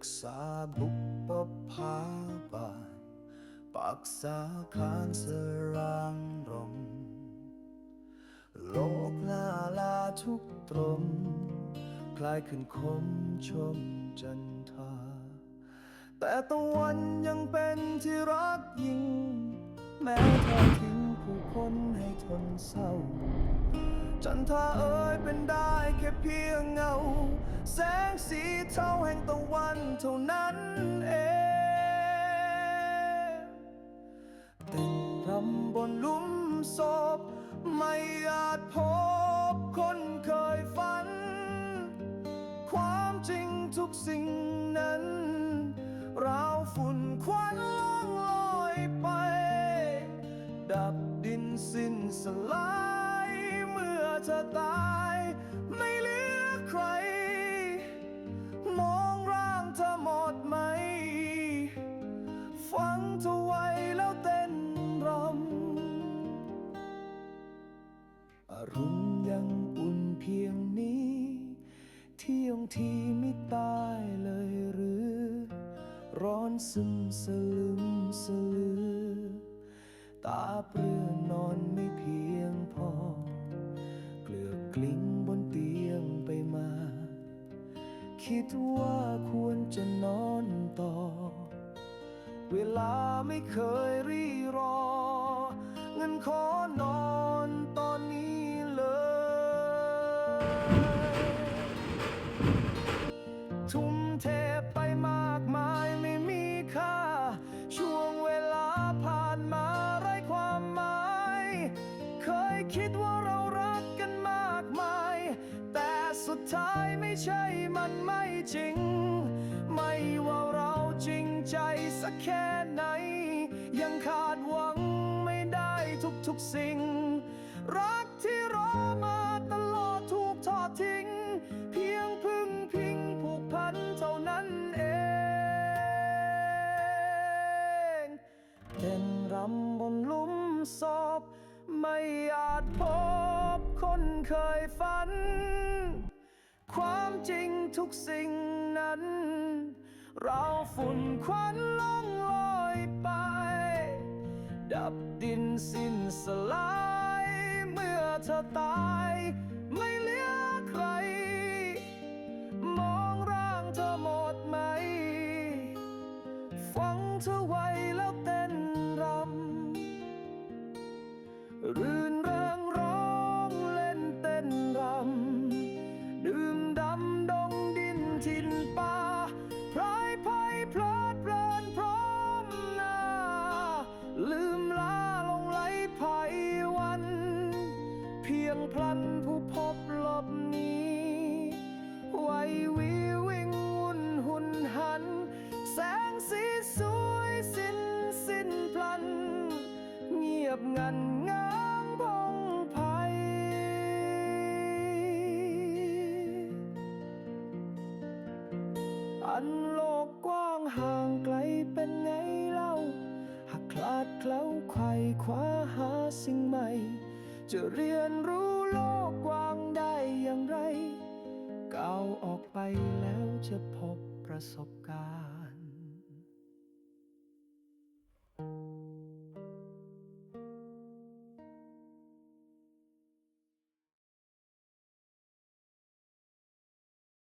กษาบุปผาบานปักษาคานสรางรมโลกลาลาทุกตรม คลายขึ้นคมชมจันทา แต่ตะวันยังเป็นที่รักยิ่ง แม้ทอดทิ้งผู้คนให้ทนเศร้า จันทราเอ่ยเป็นได้แค่เพียงเงา แสงสีเท่าแห่งตะวันเท่านั้นเองเต้นรำบนหลุมศพ ไม่อาจพบคนเคยฝัน ความจริงทุกสิ่งนั้น ราวฝุ่นควันล่องลอยไป ดับดินสิ้นสลาย มื่อเธอตาย ไม่เหลือใคร มองร่างเธอหมดไหม ฟังเธอไว้แล้วเต้นรำอารุณยังอุ่นเพียงนี้ เที่ยงทีไม่ตายเลยหรือ ร้อนซึมสลึมสลือ ตาเปลือนนอนไม่เพียง คิดว่าควรจะนอนต่อ เวลาไม่เคยรีรอ เงินขอนอน ใช่มันไม่จริง ไม่ว่าเราจริงใจสักแค่ไหน ยังขาดหวังไม่ได้ทุกๆสิ่ง รักที่รอมาตลอดถูกทอดทิ้ง เพียงพึ่งพิงผูกพันเท่านั้นเอง เต้นรำบนหลุมศพไม่อาจพบคนเคยฝัน จริงทุกสิ่งนั้น เราฝุ่นควันล่องลอยไป ดับดินสิ้นสลาย เมื่อเธอตาย ไม่เหลือใคร มองร่างเธอหมดไหมฟังเธอไว้ เป็นไงเล่า หากคลาดเคล้าไขว่คว้าหาสิ่งใหม่ จะเรียนรู้โลกกว้างได้อย่างไรก้าวออกไปแล้วจะพบประสบการณ์